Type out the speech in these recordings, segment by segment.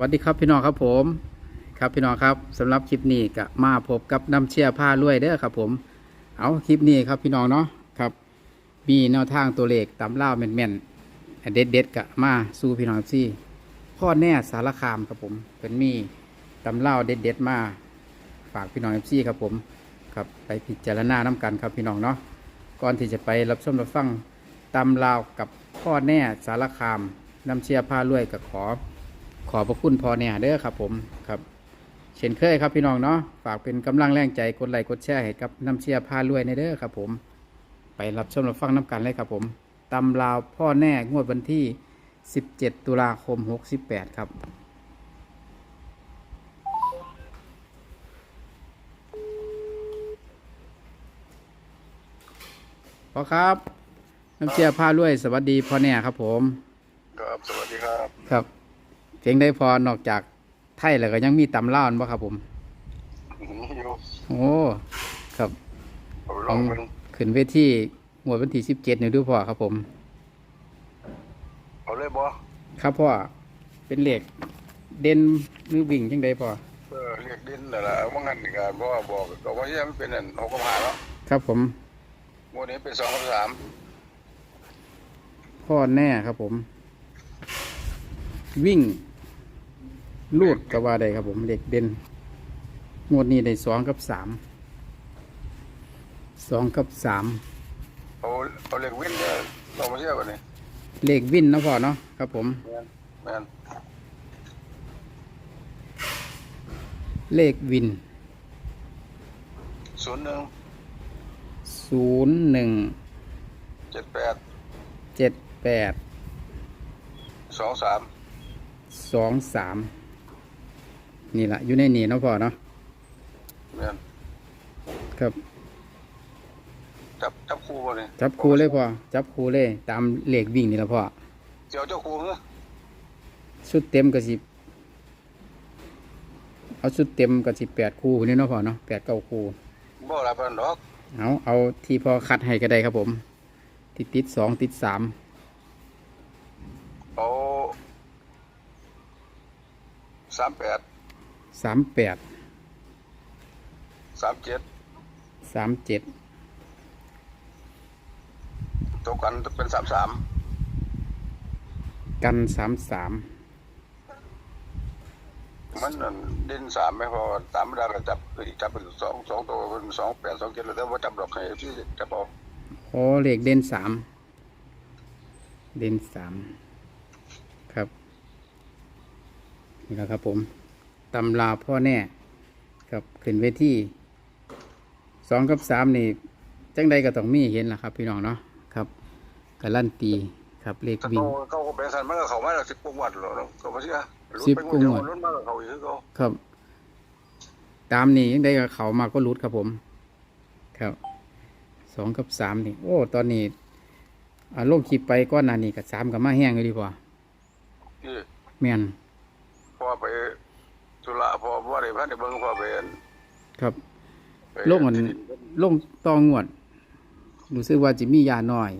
สวัสดีครับพี่น้องครับผม ครับพี่น้องครับสำหรับคลิปนี้ก็มาพบกับน้ำเชี่ยผ้าลวยเด้อครับ ผม เอาคลิปนี้ครับพี่น้องเนาะครับ มีแนวทางตัวเลขตำเล่าแม่นๆเด็ดเด็ดๆกะมาสู้พี่น้องซี่พ่อแน่สารคามครับผมเป็นมีตำเล่าเด็ดเด็ดๆมาฝากพี่น้องซี่ครับผมครับไปพิจารณาน้กันครับพี่น้องเนาะก่อนที่จะไปรับชมรับฟังตำเล่าวกับพ่อแน่สารคามน้ำเชี่ยผ้าลวยกับขอ ขอบพระคุณพอเนี่ยเด้อครับผมครับเช่นเคยครับพี่น้องเนาะฝากเป็นกำลังแรงใจกดไลค์กดแชร์ให้กับน้ำเชียร์พารวยในเด้อครับผม ไปรับชมรับฟังน้ำกันเลยครับผมตำลาวพ่อแน่งวดวันที่ 17 ตุลาคม 68 ครับพอครับ น้ำเชียร์พารวย สวัสดีพ่อแน่ครับผม ครับสวัสดีครับครับ เพียงได้พอนอกจากไทยแล้วก็ยังมีตำล่าวบ่ครับ ผมอยู่โอ้ครับเอาลองเป็นขึ้นเวทีหมวดวันที่สิบเจ็ดนี่ดูพ่อครับ ผม เอาเลยบอครับพ่อเป็นเหล็กเด่นหรือวิ่งจังไดพ่อเออเรียกดินนั่นแหละว่างั้นนี่การเพราะว่าบอกก็ว่ายังเป็นอันหกกับห้าแล้วครับผมโมนี้เป็นสองกับสามพ่อแน่ครับผม วิ่ง ลูดก็ว่าได้ครับผมเหล็กเด่นงวดนี้ได้สองกับสามสองกับสามเอาเอาเรียกวินเนี่ยเรามาเชื่อกันนี่เหล็กวินเนาะพ่อเนาะครับผมแม่นแม่นเลขวินศูนย์หนึ่งศูนย์หนึ่งเจ็ดแปดเจ็ดแปดสองสามสองสาม นี่แหละอยู่ในนี่เนาะพ่อเนาะแม่นครับ จับจับคู่บ่นี่จับครูเลยพ่อจับครูเลย ตามเลขวิ่งนี่แหละพ่อเจ้าเจ้าคู่เหรอชุดเต็มก็สิเอาชุดเต็มก็สิแปดคู่นี่เนาะพ่อเนาะแปดเก้าคู่บ่หลายพันดอกเอาเอาที่พอคัดให้ก็ได้ครับผม ติดติดสองติดสามเอาสามแปด สามแปดสามเจ็ดสามเจ็ดตัวกันเป็นสามสามกันสามสามมันนั่นดินสามไม่พอตามไม่ได้ก็จับอีกจับเป็นสองสองตัวเป็นสองแปดสองเจ็ดแล้วแต่ว่าจับดอกให้ที่จับเอาโอ้เลขเด่นสามเด่นสามครับนี่แหละครับผม ตำลาพ่อแน่ครับขึ้นเวทีสองกับสามนี่จังใดก็ต้องมีเห็นล่ะครับ พี่น้องเนาะครับการลั่นตีครับเลขถ้าวิ่งเขาเขาก็เป็นสันมันก็เขามาแล้วสิบกว่าวันหรอกเขาไม่เชื่อสิบกว่าวันรุ่นมากกว่าเขาอีกคือเขาครับ ตามนี่ยังได้กับเขามาก็รุดครับผม ครับสองกับสามนี่ โอ้ ตอนนี้อ่าลงคลิปไปก้อนหนานี่กับสามกับมาแห้งเลยดีกว่าที่แม่นพอไป ธุระพอว่าได้พันในเบิ้งพอไปครับไปลงอันลงตองวดรู้สึกว่าจิมียาหน่อย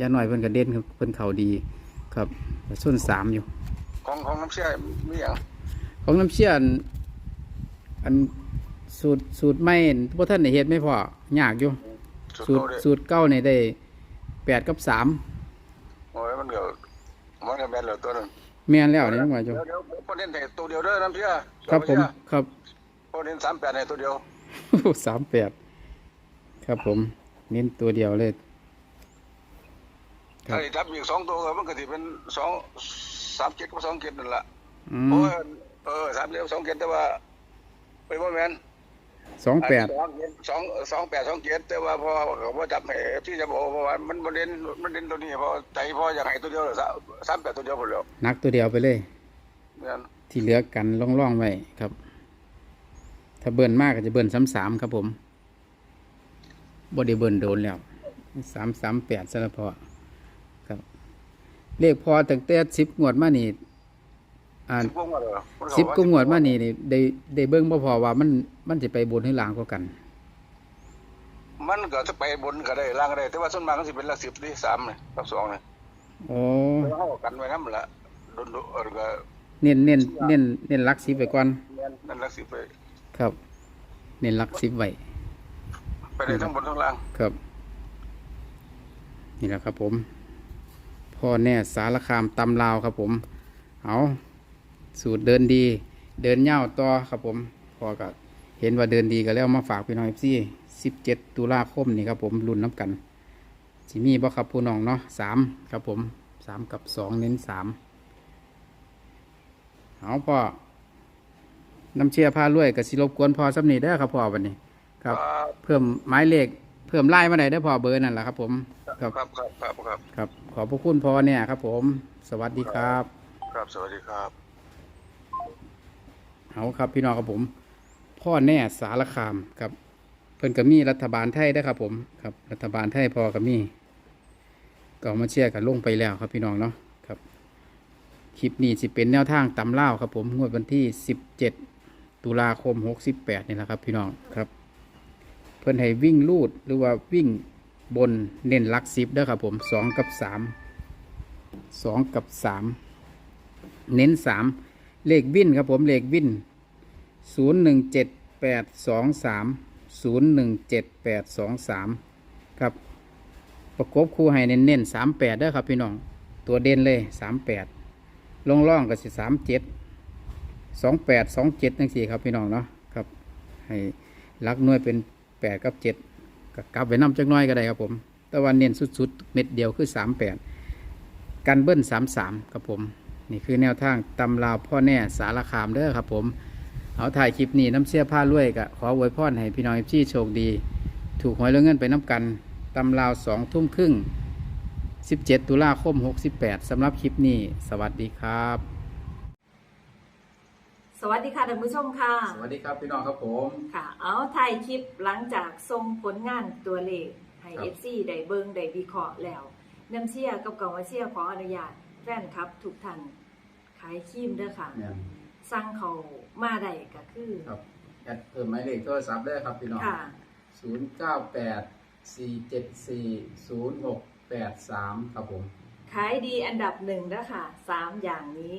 ยาหน่อยเพิ่นกระเด็นครับเพิ่นเข่าดี ครับส้นสามอยู่ ของของน้ำเชื่อมีอย่างของน้ำเชื่ออันอันสูตรสูตรไม่พวกท่านในเฮ็ดไม่พอยากอยู่สุดสูตรโตเลยสูตรเก้าในได้แปดกับสามโอ้ยมันเดี๋ยวมันก็แม่นเหลือตัวหนึง แม่นแล้วนี่น้องว่าอยู่เดี๋ยวเดี๋ยวประเด็นแต่ตัวเดียวเด้อน้ำเชื่อครับผมครับประเด็นสามแปดในตัวเดียวสามแปดครับผม เน้นตัวเดียวเลย ครับ ถ้าได้จับอีกสองตัวก็มันก็สิเป็นสองสามเจ็ดกับสองเจ็ดนั่นแหละอืโอ้มยเออสามเจ็ดกับสองเจ็ดแต่ว่าไปบ่แม่น สองแปดสองสองแปดสองเจ็ดแต่ว่าพอเขาว่าจับให้ที่จะบอกเพราะว่ามันมันเด่นมันเด่นตัวนี้เพอใจพออยากให้ตัวเดียวเลยสามแปดตัวเดียวหมดแล้วนักตัวเดียวไปเลยเนี่ยที่เหลือกันล่องๆไว้ครับ ถ้าเบิ่นมากก็จะเบิ่นซ้ำสามครับผมบ่ได้เบิ่นโดนแล้วสามสามแปดสละพอครับ เลขพอตั้งแต่สิบงวดมานี่ อ่าสิบกว่าเลยสิบก็งวดมานี่นี่ได้ได้เบิ่งบ่พอว่ามันมันจะไปบนให้ล่างกว่ากัน มันก็จะไปบนก็ได้ล่างก็ได้ แต่ว่าส่วนมากก็สิเป็นหลักสิบนี่สามเลยหลักสองเลยโอ้เข้ากันไว้นั่นแหละโดนๆเออก็เน้นเน้นเน้นเน้นหลักสิบไปก่อน นั่นลักสิไปครับ เน้นหลักสิบไว้ไปได้ทั้งบนทั้งล่างครับ นี่แหละครับผม พ่อแน่สารคามตำลาวครับผม เอา สูตรเดินดี เดินเง่าวต่อครับผมพอก็เห็นว่าเดินดีก็แล้วมาฝากพี่น้องเอฟซีสิบเจ็ดตุลาคมนี่ครับผมรุ่นน้ำกันสิมีบ่ครับผู้น้องเนาะสามครับผมสามกับสองเน้นสามเอาพ่อน้ำเชียร์พารวยกับสิรบกวนพอสำนีได้อครับพ่อวันนี้ ครับ เพิ่มหมายเลขเพิ่มไล่มาไหนได้อพอเบอร์นั่นแหละครับผมครับครับครับครับครับครับขอบพระคุณพ่อเนี่ยครับผม สวัสดีครับ ครับสวัสดีครับ เอาครับพี่น้องครับผม พ่อแน่สารคามครับ เพิ่นก็มีรัฐบาลไทยได้ครับผมครับ รัฐบาลไทยพอก็มีก็มาเชียร์กันลงไปแล้วครับพี่น้องเนาะครับคลิปนี้สิเป็นแนวทางตำเล่าครับผมงวดวันที่สิบเจ็ดตุลาคมหกสิบแปดนี่แหละครับ พี่น้องครับ เพิ่อนให้วิ่งลูดหรือว่าวิ่งบนเน้นลักสิบเด้อครับผมสองกับสามสองกับสามเน้นสาม เลขวินครับผมเลขวินศูนย์หนึ่งเจ็ดแปดสองสามศูนย์หนึ่งเจ็ดแปดสองสามครับประกบคู่ให้เน้นๆสามแปดเด้อครับพี่น้อง ตัวเด่นเลยสามแปดลงล่องก็สิสามเจ็ดสองแปดสองเจ็ดนั่นสี่ครับพี่น้องเนาะครับ ให้ลักหน่วยเป็นแปดกับเจ็ดกลับไปน้ำจักน้อยก็ได้ครับผม แต่ว่าเน้นสุดๆ เม็ดเดียวคือสามแปดกันเบิ้ลสามสามครับผม นี่คือแนวทางตำราวพ่อแน่สารคามเด้อครับผม เอาถ่ายคลิปนี้น้ำเสียผ้าลวยกะขออวยพรให้พี่น้องเอฟซีโชคดี ถูกหวยเรื่องเงินไปน้ำกันตำราวสองทุ่มครึ่ง 17 ตุลาคม 68สำหรับคลิปนี้ สวัสดีครับ สวัสดีค่ะท่านผู้ชมค่ะ สวัสดีครับพี่น้องครับผม ค่ะ เอาถ่ายคลิปหลังจากส่งผลงานตัวเลขให้ครับ FC ได้เบิงได้วิเคราะห์แล้วน้ำเชียกับกองว่าเชียขออนุญาตแฟนครับทุกท่านขายครีมเด้อค่ะ เนี่ยสั่งเขามาได้ก็คือครับแอดเพิ่มหมายเลขโทรศัพท์ได้ครับพี่น้อง ค่ะ 098 474 0683 ครับผม ขายดีอันดับหนึ่งเด้อค่ะสามอย่างนี้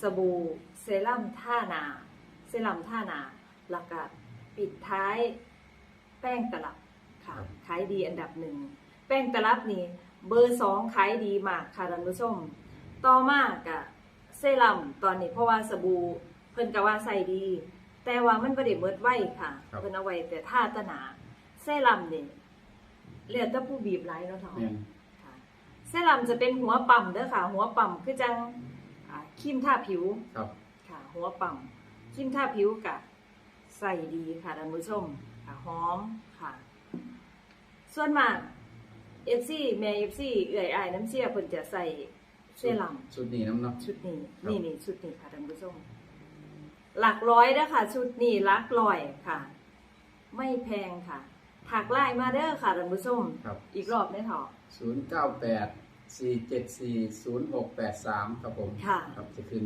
สบู่เซรั่มท่านา เซรั่มท่านาแล้วก็ปิดท้ายแป้งตลับค่ะ ครับ ขายดีอันดับหนึ่ง แป้งตลับนี่เบอร์สองขายดีมากค่ะท่านผู้ชม ต่อมากะเซรั่มตอนนี้เพราะว่าสบู่เพิ่นก็ว่าใส่ดี แต่ว่ามันบ่ได้เมิดไว้ค่ะครับ เพิ่นเอาไว้แต่ท่าตะหนาเซรั่มนี่เหลือแต่ผู้บีบหลายเนาะเท่าเนี่ยค่ะเซรั่มจะเป็นหัวปั่มเด้อค่ะ หัวปั่มคือจังอ่าครีมทาผิวครับ ค่ะ หัวปั่มครีมทาผิวกะใส่ดีค่ะท่านผู้ชมค่ะหอมค่ะ ส่วนมากเอฟซีแม่เอฟซีเอื่อยอายน้ำเชี่ยเพิ่นจะใส่ เซรั่มชุดนี้น้ำเนาะชุดนี้ครับนี่นี่ชุดนี้ค่ะท่านผู้ชมหลักร้อยเด้อค่ะชุดนี้หลักร้อยค่ะ ไม่แพงค่ะถักไล่มาเด้อค่ะท่านผู้ชมครับอีกรอบได้เถอะ098 474 0683ครับผมค่ะครับจะขึ้น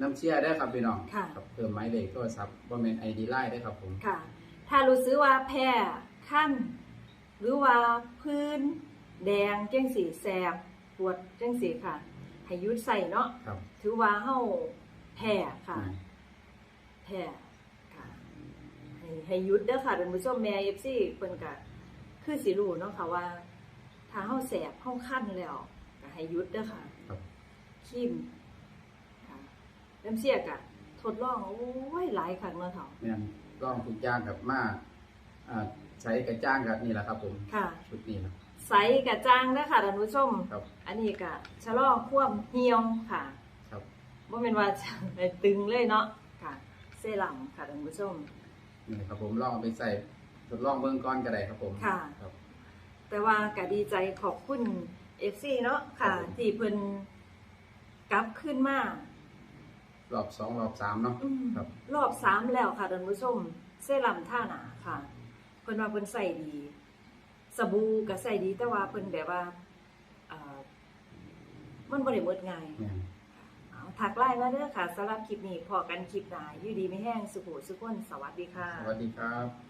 น้ำเชียร์ได้ครับพี่น้องค่ะครับเพิ่มหมายเลขโทรศัพท์บ่แม่นไอดีไลน์ได้ครับผมค่ะ ถ้ารู้สึกว่าแพ้ขั้น หรือว่าพื้น แดงจังสีแสบปวดจังสีค่ะ ให้หยุดใส่เนาะครับถือว่าเฮาแพ้ค่ะอืมแพ้ค่ะให้ให้หยุดเด้อค่ะท่านผู้ชมแม่ FC เพิ่นก็คือสิรู้เนาะค่ะว่า ถ้าเฮาแสบเฮาคันแล้วก็ให้หยุดเด้อค่ะครับคิมค่ะน้ำเสียกะทดลองโอ้ยหลายครั้งเนาะเฒ่าแม่นกล้องทุกอย่างกับมาอ่าใช้กระจ้างกับนี่แหละครับผมค่ะ ชุดนี้นะ ใสกะจ้างเด้อค่ะท่านผู้ชม ครับ อันนี้กะชะลอความเหี่ยวค่ะครับ บ่แม่นว่าจะไปตึงเลยเนาะค่ะ เซรั่มค่ะท่านผู้ชม นี่ครับผมลองเอาไปใส่ทดลองเบื้องก้อนก็ได้ครับผมค่ะ ครับ แต่ว่าก็ดีใจขอบคุณ FC เนาะค่ะ ครับผม ที่เพิ่นกลับขึ้นมารอบสองรอบสามเนาะ อืมครับ รอบสามแล้วค่ะท่านผู้ชม เซรั่มท่าหนาค่ะ เพิ่นว่าเพิ่นใส่ดี สบู่ก็ใส่ดีแต่ว่าเพิ่นแบบว่าเอ่อมันบ่ได้หมดง่ายแม่นเอาถักไลน์มาเด้อค่ะสำหรับคลิปนี้พอกันคลิปหน้าอยู่ดีไม่แห้งสุขุสุขคนสวัสดีค่ะ สวัสดีครับ